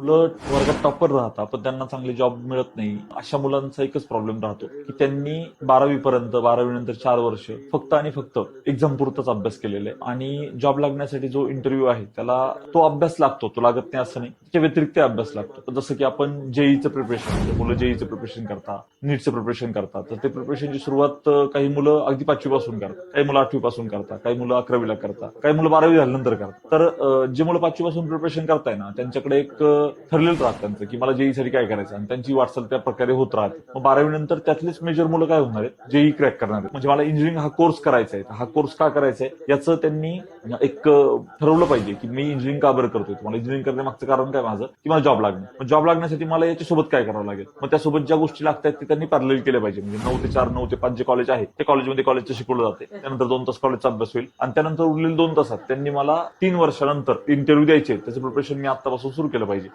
मुलं वर्गात टॉपर राहतात पण त्यांना चांगले जॉब मिळत नाही. अशा मुलांचा एकच प्रॉब्लेम राहतो की त्यांनी बारावी पर्यंत बारावी नंतर चार वर्ष फक्त आणि फक्त एक्झाम पुरताच अभ्यास केलेला. आहे आणि जॉब लागण्यासाठी जो इंटरव्ह्यू आहे त्याला तो अभ्यास लागतो तो लागत नाही असं नाही. त्याच्या व्यतिरिक्त अभ्यास लागतो. जसं की आपण जेईचं प्रिपरेशन मुलं जेईचं प्रिपरेशन करतात नीटचं प्रिपरेशन करतात तर ते प्रिपरेशनची सुरुवात काही मुलं अगदी पाचवी पासून करतात काही मुलं आठवी पासून करतात काही मुलं अकरावीला करतात काही मुलं बारावी झाल्यानंतर करतात. तर जे मुलं पाचवी पासून प्रिपरेशन करताय ना त्यांच्याकडे एक ठरलेलं राहतं त्यांचं की मला जेईसाठी काय करायचं? आणि त्यांची वाटचाल त्या प्रकारे होत राहते. मग बारावी नंतर त्यातलेच मेजर मुलं काय होणार आहेत? जेई क्रॅक करणार आहेत. म्हणजे मला इंजिनिअरिंग हा कोर्स करायचा आहे. हा कोर्स का करायचा आहे? याचं त्यांनी एक ठरवलं पाहिजे की मी इंजिनिअरिंग का बरं करतोय? मला इंजिनिअरिंग करण्यामागचं कारण काय माझं? की मला जॉब लागणं. मग जॉब लागण्यासाठी मला याच्यासोबत काय करावं लागेल? मग त्यासोबत ज्या गोष्टी लागतात ते त्यांनी पॅरल केल्या पाहिजे. म्हणजे नऊ ते चार नऊ ते पाच जे कॉलेज आहे ते कॉलेजमध्ये कॉलेजचं शिकवलं जाते. त्यानंतर दोन तास कॉलेजचा अभ्यास होईल. आणि त्यानंतर उरलेले दोन तासात त्यांनी मला तीन वर्षानंतर इंटरव्ह्यू द्यायचे त्याचं प्रिपरेशन मी आतापासून सुरू केलं पाहिजे.